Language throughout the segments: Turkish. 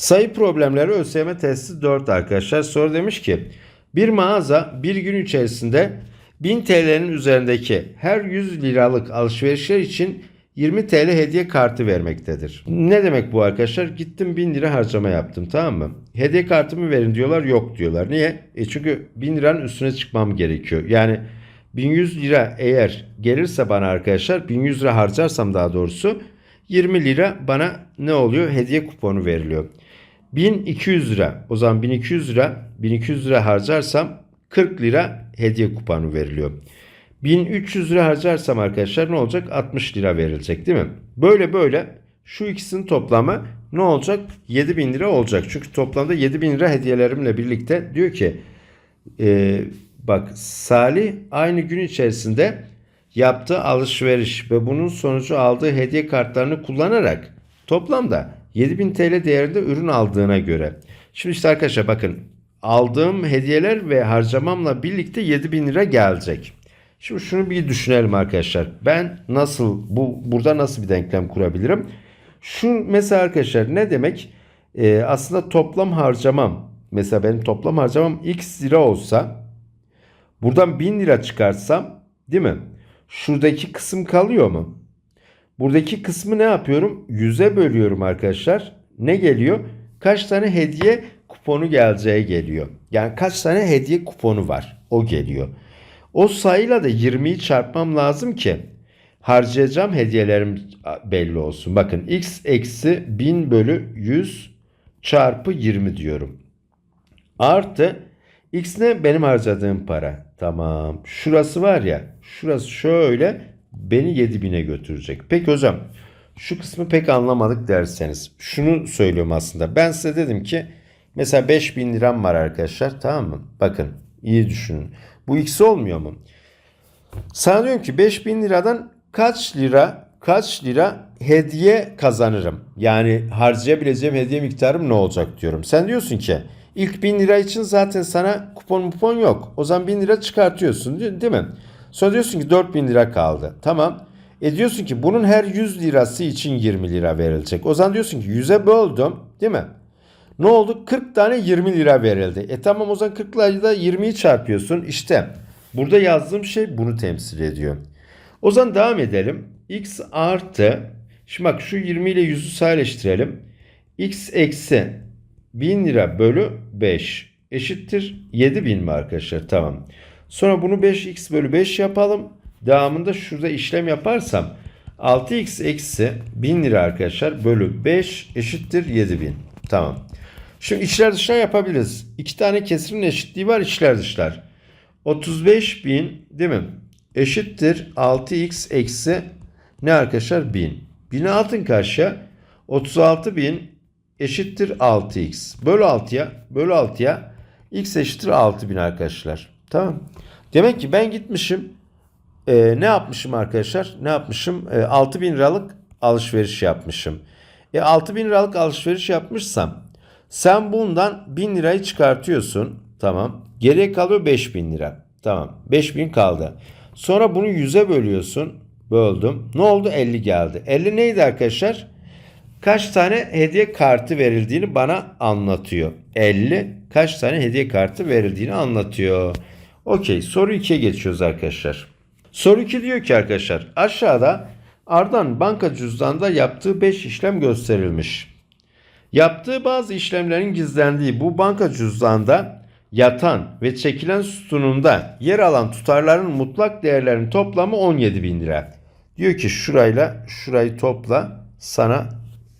Sayı problemleri ÖSYM testi 4 arkadaşlar. Soru demiş ki bir mağaza bir gün içerisinde 1000 TL'nin üzerindeki her 100 liralık alışverişler için 20 TL hediye kartı vermektedir. Ne demek bu arkadaşlar? Gittim 1000 lira harcama yaptım tamam mı? Hediye kartımı verin diyorlar yok diyorlar. Niye? E çünkü 1000 liranın üstüne çıkmam gerekiyor. Yani 1100 lira eğer gelirse bana arkadaşlar 1100 lira harcarsam daha doğrusu 20 lira bana ne oluyor? Hediye kuponu veriliyor. 1200 lira. O zaman 1200 lira 1200 lira harcarsam 40 lira hediye kuponu veriliyor. 1300 lira harcarsam arkadaşlar ne olacak? 60 lira verilecek değil mi? Böyle böyle şu ikisinin toplamı ne olacak? 7000 lira olacak. Çünkü toplamda 7000 lira hediyelerimle birlikte diyor ki e, bak Salih aynı gün içerisinde yaptığı alışveriş ve bunun sonucu aldığı hediye kartlarını kullanarak toplamda 7000 TL değerinde ürün aldığına göre. Şimdi işte arkadaşlar bakın aldığım hediyeler ve harcamamla birlikte 7000 lira gelecek. Şimdi şunu bir düşünelim arkadaşlar. Ben nasıl bu burada nasıl bir denklem kurabilirim? Şu mesela arkadaşlar ne demek? Ee, aslında toplam harcamam mesela benim toplam harcamam x lira olsa buradan 1000 lira çıkarsam değil mi? Şuradaki kısım kalıyor mu? Buradaki kısmı ne yapıyorum? 100'e bölüyorum arkadaşlar. Ne geliyor? Kaç tane hediye kuponu geleceği geliyor. Yani kaç tane hediye kuponu var? O geliyor. O sayıyla da 20'yi çarpmam lazım ki harcayacağım hediyelerim belli olsun. Bakın x eksi 1000 bölü 100 çarpı 20 diyorum. Artı x ne? Benim harcadığım para. Tamam. Şurası var ya. Şurası şöyle beni 7000'e götürecek. Peki hocam şu kısmı pek anlamadık derseniz. Şunu söylüyorum aslında. Ben size dedim ki mesela 5000 liram var arkadaşlar. Tamam mı? Bakın iyi düşünün. Bu x olmuyor mu? Sana diyorum ki 5000 liradan kaç lira kaç lira hediye kazanırım? Yani harcayabileceğim hediye miktarım ne olacak diyorum. Sen diyorsun ki ilk 1000 lira için zaten sana kupon kupon yok. O zaman 1000 lira çıkartıyorsun değil mi? Sonra diyorsun ki 4000 lira kaldı. Tamam. E diyorsun ki bunun her 100 lirası için 20 lira verilecek. O zaman diyorsun ki 100'e böldüm değil mi? Ne oldu? 40 tane 20 lira verildi. E tamam o zaman 40 ile da 20'yi çarpıyorsun. İşte burada yazdığım şey bunu temsil ediyor. O zaman devam edelim. x artı şimdi bak şu 20 ile 100'ü sadeleştirelim. x eksi 1000 lira bölü 5 eşittir 7000 mi arkadaşlar? Tamam. Sonra bunu 5x bölü 5 yapalım. Devamında şurada işlem yaparsam 6x eksi 1000 lira arkadaşlar bölü 5 eşittir 7000. Tamam. Şimdi içler dışlar yapabiliriz. İki tane kesirin eşitliği var içler dışlar. 35 bin değil mi? Eşittir 6x eksi ne arkadaşlar? 1000. 1000'i atın karşıya. 36 bin eşittir 6x. Bölü 6'ya. Bölü 6'ya. x eşittir 6000 arkadaşlar. Tamam. Demek ki ben gitmişim. e, ne yapmışım arkadaşlar? Ne yapmışım? E, 6000 liralık alışveriş yapmışım. E 6000 liralık alışveriş yapmışsam sen bundan 1000 lirayı çıkartıyorsun. Tamam. Geriye kalıyor 5000 lira. Tamam. 5000 kaldı. Sonra bunu 100'e bölüyorsun. Böldüm. Ne oldu? 50 geldi. 50 neydi arkadaşlar? Kaç tane hediye kartı verildiğini bana anlatıyor. 50 kaç tane hediye kartı verildiğini anlatıyor. Okey. Soru 2'ye geçiyoruz arkadaşlar. Soru 2 diyor ki arkadaşlar aşağıda Ardan banka cüzdanında yaptığı 5 işlem gösterilmiş. Yaptığı bazı işlemlerin gizlendiği bu banka cüzdanında yatan ve çekilen sütununda yer alan tutarların mutlak değerlerinin toplamı 17 bin lira. Diyor ki şurayla şurayı topla sana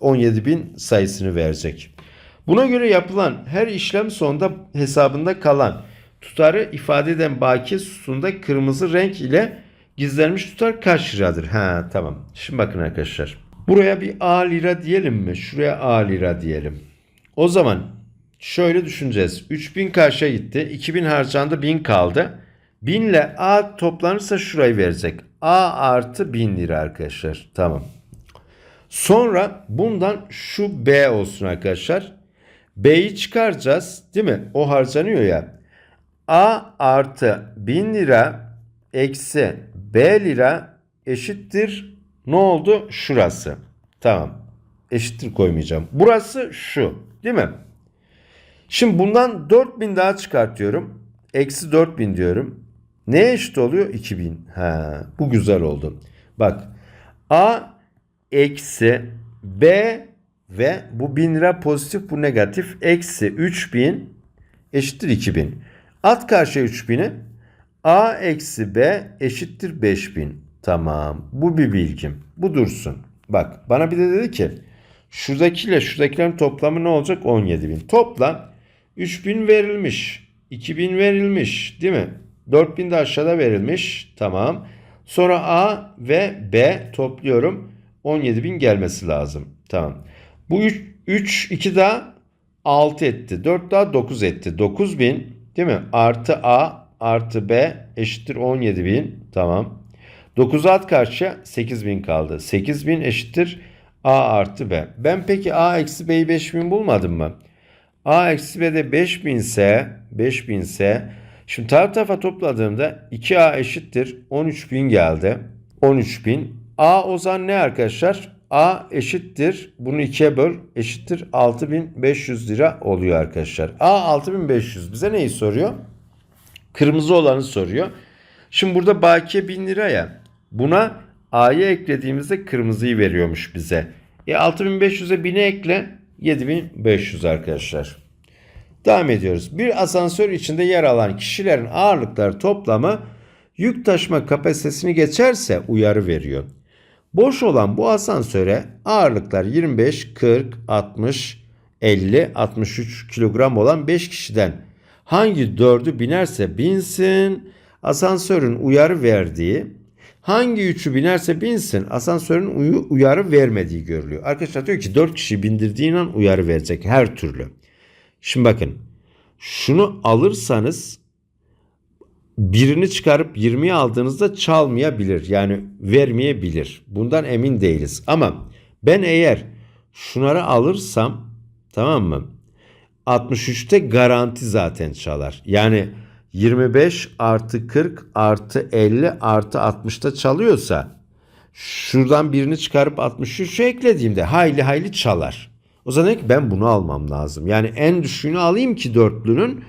17 bin sayısını verecek. Buna göre yapılan her işlem sonunda hesabında kalan tutarı ifade eden baki sütunda kırmızı renk ile gizlenmiş tutar kaç liradır? Ha tamam. Şimdi bakın arkadaşlar. Buraya bir A lira diyelim mi? Şuraya A lira diyelim. O zaman şöyle düşüneceğiz. 3000 karşıya gitti. 2000 harcandı 1000 kaldı. 1000 ile A toplanırsa şurayı verecek. A artı 1000 lira arkadaşlar. Tamam. Sonra bundan şu B olsun arkadaşlar. B'yi çıkaracağız. Değil mi? O harcanıyor ya. A artı 1000 lira eksi B lira eşittir ne oldu? Şurası. Tamam. Eşittir koymayacağım. Burası şu. Değil mi? Şimdi bundan 4000 daha çıkartıyorum. Eksi 4000 diyorum. Neye eşit oluyor? 2000. Ha, bu güzel oldu. Bak A eksi B ve bu 1000 lira pozitif bu negatif. Eksi 3000 eşittir 2000. At karşıya 3000'i. A eksi B eşittir 5000. Tamam. Bu bir bilgim. Bu dursun. Bak bana bir de dedi ki şuradakiyle şuradakilerin toplamı ne olacak? 17.000. Toplam 3000 verilmiş. 2000 verilmiş değil mi? 4000 de aşağıda verilmiş. Tamam. Sonra A ve B topluyorum. 17.000 gelmesi lazım. Tamam. Bu 3, 3 2 daha 6 etti. 4 daha 9 etti. 9000 değil mi? Artı A artı B eşittir 17.000. Tamam. 9 at karşıya 8000 kaldı. 8000 eşittir A artı B. Ben peki A eksi B'yi 5000 bulmadım mı? A eksi B de 5000 ise 5000 ise şimdi taraf tarafa topladığımda 2A eşittir 13000 geldi. 13000. A o zaman ne arkadaşlar? A eşittir bunu ikiye böl eşittir 6500 lira oluyor arkadaşlar. A 6500 bize neyi soruyor? Kırmızı olanı soruyor. Şimdi burada bakiye 1000 lira ya. Buna A'yı eklediğimizde kırmızıyı veriyormuş bize. E 6500'e 1000'e ekle 7500 arkadaşlar. Devam ediyoruz. Bir asansör içinde yer alan kişilerin ağırlıkları toplamı yük taşıma kapasitesini geçerse uyarı veriyor. Boş olan bu asansöre ağırlıklar 25, 40, 60, 50, 63 kilogram olan 5 kişiden hangi 4'ü binerse binsin asansörün uyarı verdiği hangi 3'ü binerse binsin asansörün uyarı vermediği görülüyor. Arkadaşlar diyor ki 4 kişi bindirdiğin an uyarı verecek her türlü. Şimdi bakın şunu alırsanız birini çıkarıp 20'ye aldığınızda çalmayabilir. Yani vermeyebilir. Bundan emin değiliz. Ama ben eğer şunları alırsam tamam mı? 63'te garanti zaten çalar. Yani 25 artı 40 artı 50 artı 60'ta çalıyorsa şuradan birini çıkarıp 63'e eklediğimde hayli hayli çalar. O zaman ki ben bunu almam lazım. Yani en düşüğünü alayım ki dörtlünün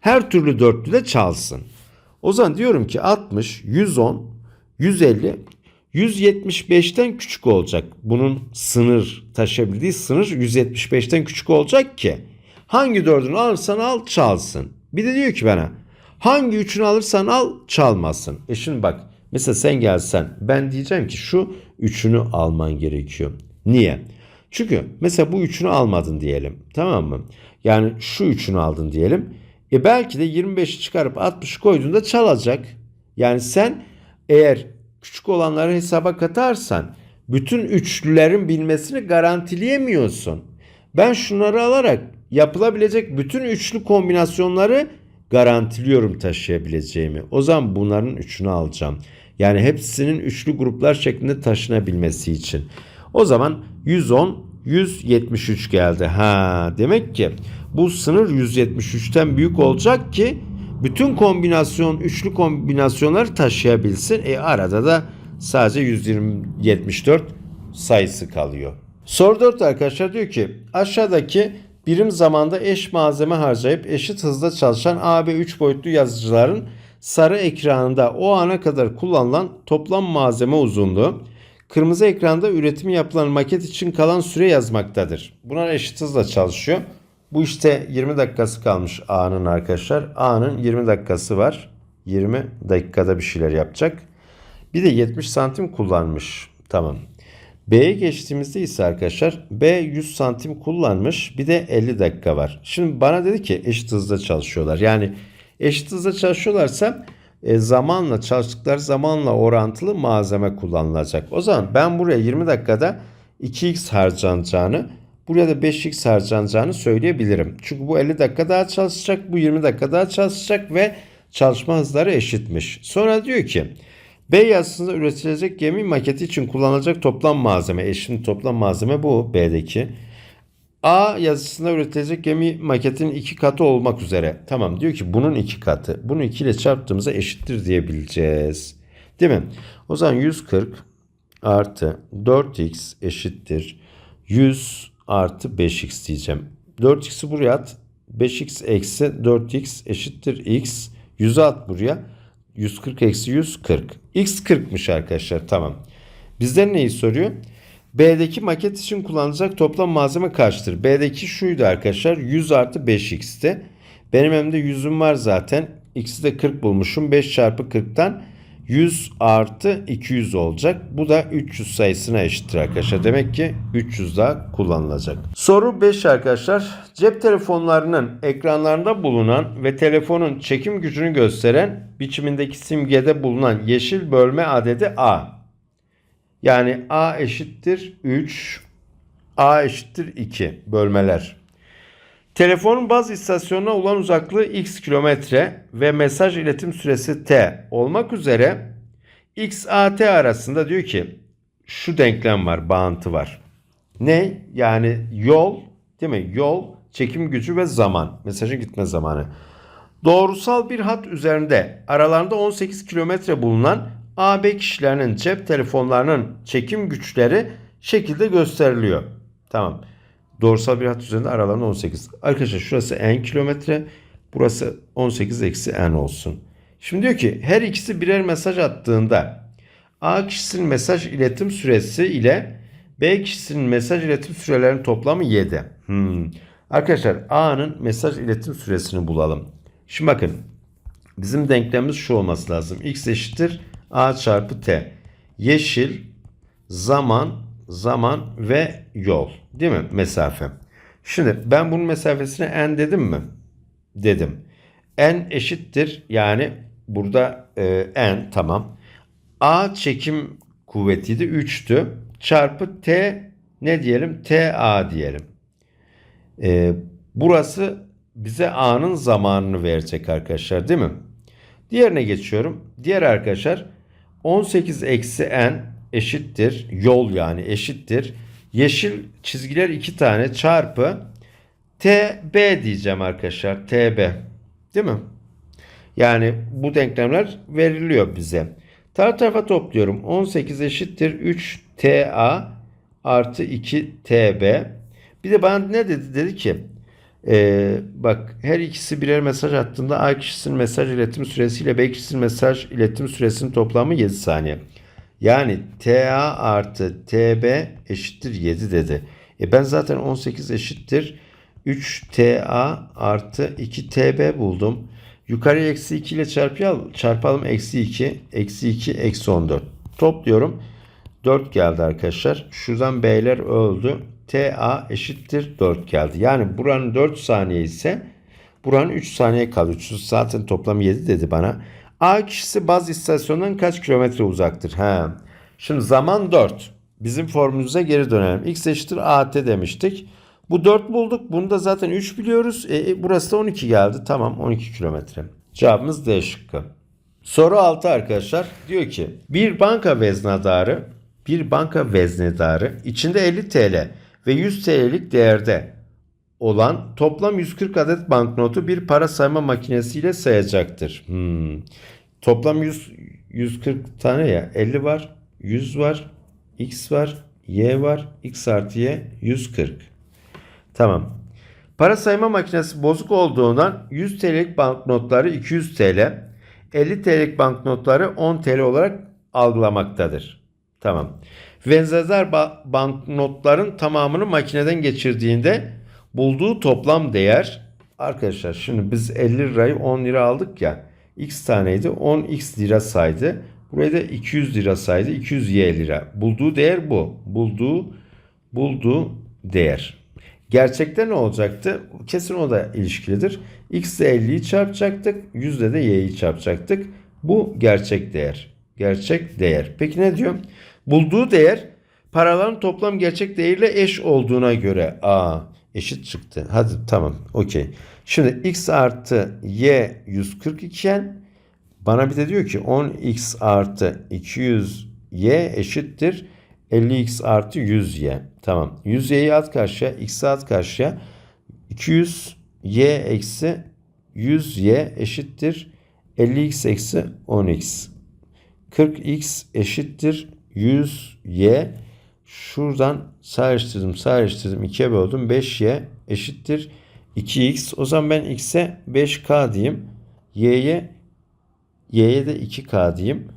her türlü dörtlü de çalsın. O zaman diyorum ki 60, 110, 150, 175'ten küçük olacak. Bunun sınır taşıyabildiği sınır 175'ten küçük olacak ki hangi dördünü alırsan al çalsın. Bir de diyor ki bana hangi üçünü alırsan al çalmasın. E şimdi bak mesela sen gelsen ben diyeceğim ki şu üçünü alman gerekiyor. Niye? Çünkü mesela bu üçünü almadın diyelim. Tamam mı? Yani şu üçünü aldın diyelim. E belki de 25'i çıkarıp 60 koyduğunda çalacak. Yani sen eğer küçük olanları hesaba katarsan bütün üçlülerin bilmesini garantileyemiyorsun. Ben şunları alarak yapılabilecek bütün üçlü kombinasyonları garantiliyorum taşıyabileceğimi. O zaman bunların üçünü alacağım. Yani hepsinin üçlü gruplar şeklinde taşınabilmesi için. O zaman 110 173 geldi. Ha demek ki bu sınır 173'ten büyük olacak ki bütün kombinasyon üçlü kombinasyonları taşıyabilsin. E arada da sadece 174 sayısı kalıyor. Soru 4 arkadaşlar diyor ki aşağıdaki birim zamanda eş malzeme harcayıp eşit hızda çalışan A ve 3 boyutlu yazıcıların sarı ekranında o ana kadar kullanılan toplam malzeme uzunluğu kırmızı ekranda üretimi yapılan maket için kalan süre yazmaktadır. Bunlar eşit hızla çalışıyor. Bu işte 20 dakikası kalmış A'nın arkadaşlar. A'nın 20 dakikası var. 20 dakikada bir şeyler yapacak. Bir de 70 santim kullanmış. Tamam. B'ye geçtiğimizde ise arkadaşlar B 100 santim kullanmış. Bir de 50 dakika var. Şimdi bana dedi ki eşit hızda çalışıyorlar. Yani eşit hızda çalışıyorlarsa e, zamanla çalıştıkları zamanla orantılı malzeme kullanılacak. O zaman ben buraya 20 dakikada 2x harcanacağını buraya da 5x harcanacağını söyleyebilirim. Çünkü bu 50 dakika daha çalışacak, bu 20 dakika daha çalışacak ve çalışma hızları eşitmiş. Sonra diyor ki B yazısında üretilecek gemi maketi için kullanılacak toplam malzeme. Eşin toplam malzeme bu B'deki. A yazısında üretilecek gemi maketin iki katı olmak üzere. Tamam diyor ki bunun iki katı. Bunu 2 ile çarptığımızda eşittir diyebileceğiz. Değil mi? O zaman 140 artı 4x eşittir 100 artı 5x diyeceğim. 4x'i buraya at. 5x eksi 4x eşittir x. 100'ü at buraya. 140 eksi 140. X 40'mış arkadaşlar. Tamam. Bizden neyi soruyor? B'deki maket için kullanılacak toplam malzeme kaçtır? B'deki şuydu arkadaşlar. 100 artı 5x'ti. Benim elimde 100'üm var zaten. X'i de 40 bulmuşum. 5 çarpı 40'tan 100 artı 200 olacak. Bu da 300 sayısına eşittir arkadaşlar. Demek ki 300 daha kullanılacak. Soru 5 arkadaşlar. Cep telefonlarının ekranlarında bulunan ve telefonun çekim gücünü gösteren biçimindeki simgede bulunan yeşil bölme adedi A. Yani A eşittir 3, A eşittir 2 bölmeler. Telefonun baz istasyonuna olan uzaklığı x kilometre ve mesaj iletim süresi t olmak üzere x a t arasında diyor ki şu denklem var, bağıntı var. Ne? Yani yol, değil mi? Yol, çekim gücü ve zaman. Mesajın gitme zamanı. Doğrusal bir hat üzerinde aralarında 18 kilometre bulunan AB kişilerinin cep telefonlarının çekim güçleri şekilde gösteriliyor. Tamam. Doğrusal bir hat üzerinde aralarında 18. Arkadaşlar şurası n kilometre. Burası 18 eksi n olsun. Şimdi diyor ki her ikisi birer mesaj attığında A kişisinin mesaj iletim süresi ile B kişisinin mesaj iletim sürelerinin toplamı 7. Hmm. Arkadaşlar A'nın mesaj iletim süresini bulalım. Şimdi bakın bizim denklemimiz şu olması lazım. X eşittir A çarpı T. Yeşil, zaman, zaman ve yol. Değil mi? Mesafe. Şimdi ben bunun mesafesine n dedim mi? Dedim. n eşittir yani burada e, n tamam. A çekim kuvvetiydi 3'tü. Çarpı t ne diyelim? ta diyelim. E, burası bize a'nın zamanını verecek arkadaşlar değil mi? Diğerine geçiyorum. Diğer arkadaşlar 18 eksi n eşittir. Yol yani eşittir. Yeşil çizgiler iki tane çarpı TB diyeceğim arkadaşlar. TB. Değil mi? Yani bu denklemler veriliyor bize. Taraf tarafa topluyorum. 18 eşittir 3 TA artı 2 TB. Bir de bana ne dedi? Dedi ki ee, bak her ikisi birer mesaj attığında A kişisinin mesaj iletim süresiyle B kişisinin mesaj iletim süresinin toplamı 7 saniye. Yani TA artı TB eşittir 7 dedi. E ben zaten 18 eşittir 3TA artı 2TB buldum. Yukarıya eksi 2 ile çarpalım. Çarpalım eksi 2. Eksi 2 eksi 14. Topluyorum. 4 geldi arkadaşlar. Şuradan B'ler öldü. TA eşittir 4 geldi. Yani buranın 4 saniye ise buranın 3 saniye kalıyor. Şu zaten toplam 7 dedi bana. A kişisi baz istasyonundan kaç kilometre uzaktır? Ha. Şimdi zaman 4. Bizim formülümüze geri dönelim. X eşittir AT demiştik. Bu 4 bulduk. Bunu da zaten 3 biliyoruz. E, burası da 12 geldi. Tamam 12 kilometre. Cevabımız D şıkkı. Soru 6 arkadaşlar. Diyor ki bir banka veznedarı bir banka veznedarı içinde 50 TL ve 100 TL'lik değerde olan toplam 140 adet banknotu bir para sayma makinesiyle sayacaktır. Hmm. Toplam 100, 140 tane ya 50 var, 100 var, x var, y var, x artı y 140. Tamam. Para sayma makinesi bozuk olduğundan 100 TL'lik banknotları 200 TL, 50 TL'lik banknotları 10 TL olarak algılamaktadır. Tamam. Benzer banknotların tamamını makineden geçirdiğinde bulduğu toplam değer arkadaşlar şimdi biz 50 lirayı 10 lira aldık ya x taneydi 10 x lira saydı. Buraya da 200 lira saydı 200 y lira. Bulduğu değer bu. Bulduğu bulduğu değer. Gerçekte ne olacaktı? Kesin o da ilişkilidir. X ile 50'yi çarpacaktık. Yüzde de y'yi çarpacaktık. Bu gerçek değer. Gerçek değer. Peki ne diyor? Bulduğu değer paraların toplam gerçek değeriyle eş olduğuna göre a eşit çıktı. Hadi tamam okey. Şimdi x artı y 140 iken bana bir de diyor ki 10x artı 200y eşittir 50x artı 100y. Tamam. 100y'yi at karşıya. X'i at karşıya. 200y eksi 100y eşittir 50x eksi 10x. 40x eşittir 100y. Şuradan sadeleştirdim sadeleştirdim 2'ye böldüm 5y eşittir 2x. O zaman ben x'e 5k diyeyim. Y'ye y'ye de 2k diyeyim.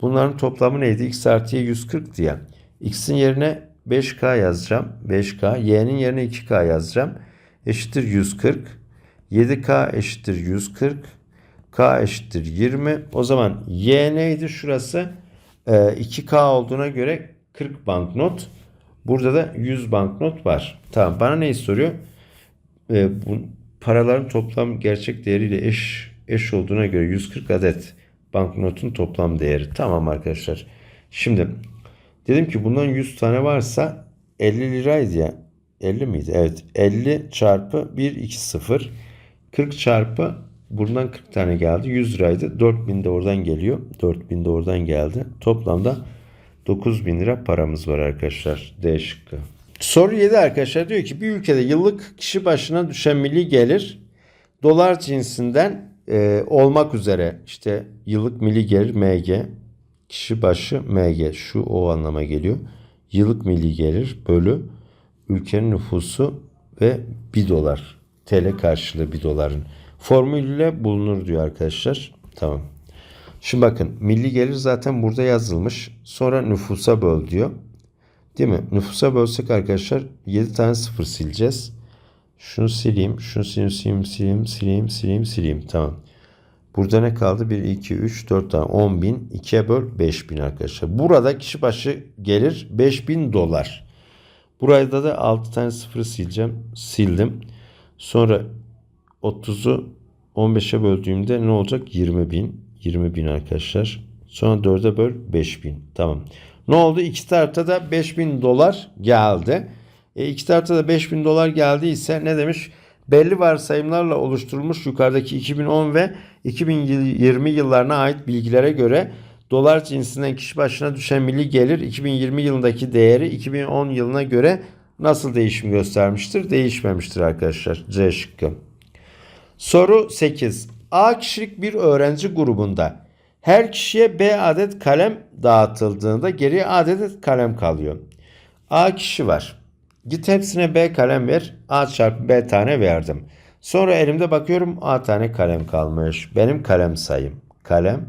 Bunların toplamı neydi? x artı y 140 diye. x'in yerine 5k yazacağım. 5k. y'nin yerine 2k yazacağım. Eşittir 140. 7k eşittir 140. k eşittir 20. O zaman y neydi? Şurası e, 2k olduğuna göre 40 banknot. Burada da 100 banknot var. Tamam. Bana neyi soruyor? E, bu paraların toplam gerçek değeriyle eş eş olduğuna göre 140 adet banknotun toplam değeri. Tamam arkadaşlar. Şimdi dedim ki bundan 100 tane varsa 50 liraydı ya. 50 miydi? Evet. 50 çarpı 1 2 0. 40 çarpı buradan 40 tane geldi. 100 liraydı. 4000 de oradan geliyor. 4000 de oradan geldi. Toplamda 9000 lira paramız var arkadaşlar. D şıkkı. Soru 7 arkadaşlar diyor ki bir ülkede yıllık kişi başına düşen milli gelir dolar cinsinden e, olmak üzere işte yıllık milli gelir MG kişi başı MG şu o anlama geliyor. Yıllık milli gelir bölü ülkenin nüfusu ve 1 dolar TL karşılığı 1 doların formülüyle bulunur diyor arkadaşlar. Tamam. Şimdi bakın milli gelir zaten burada yazılmış. Sonra nüfusa böl diyor. Değil mi? Nüfusa bölsek arkadaşlar 7 tane sıfır sileceğiz. Şunu sileyim, şunu sileyim, sileyim, sileyim, sileyim, sileyim, sileyim. Tamam. Burada ne kaldı? 1, 2, 3, 4 tane. 10 bin. 2'ye böl 5 bin arkadaşlar. Burada kişi başı gelir 5 bin dolar. Burada da 6 tane sıfır sileceğim. Sildim. Sonra 30'u 15'e böldüğümde ne olacak? 20 bin. 20 bin arkadaşlar. Sonra 4'e böl 5 bin. Tamam. Ne oldu? İki tarafta da 5 bin dolar geldi. E, iki tarafta da 5 bin dolar geldiyse ne demiş? Belli varsayımlarla oluşturulmuş yukarıdaki 2010 ve 2020 yıllarına ait bilgilere göre dolar cinsinden kişi başına düşen milli gelir 2020 yılındaki değeri 2010 yılına göre nasıl değişim göstermiştir? Değişmemiştir arkadaşlar. C şıkkı. Soru 8. A kişilik bir öğrenci grubunda her kişiye B adet kalem dağıtıldığında geriye A adet kalem kalıyor. A kişi var. Git hepsine B kalem ver. A çarpı B tane verdim. Sonra elimde bakıyorum A tane kalem kalmış. Benim kalem sayım. Kalem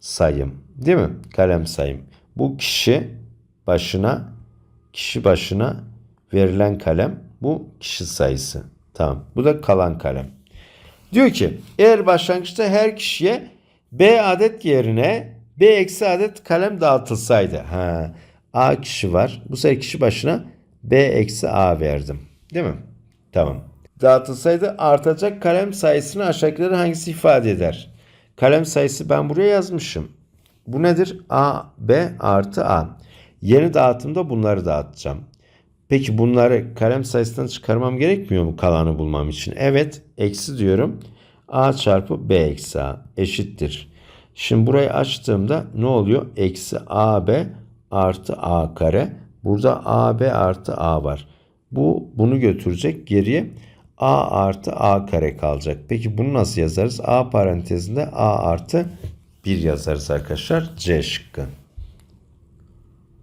sayım. Değil mi? Kalem sayım. Bu kişi başına kişi başına verilen kalem bu kişi sayısı. Tamam. Bu da kalan kalem. Diyor ki eğer başlangıçta her kişiye B adet yerine B eksi adet kalem dağıtılsaydı. Ha, A kişi var. Bu sefer kişi başına B eksi A verdim. Değil mi? Tamam. Dağıtılsaydı artacak kalem sayısını aşağıdakileri hangisi ifade eder? Kalem sayısı ben buraya yazmışım. Bu nedir? A, B artı A. Yeni dağıtımda bunları dağıtacağım. Peki bunları kalem sayısından çıkarmam gerekmiyor mu kalanı bulmam için? Evet. Eksi diyorum. A çarpı B eksi A eşittir. Şimdi burayı açtığımda ne oluyor? Eksi AB artı A kare. Burada AB artı A var. Bu bunu götürecek geriye A artı A kare kalacak. Peki bunu nasıl yazarız? A parantezinde A artı 1 yazarız arkadaşlar. C şıkkı.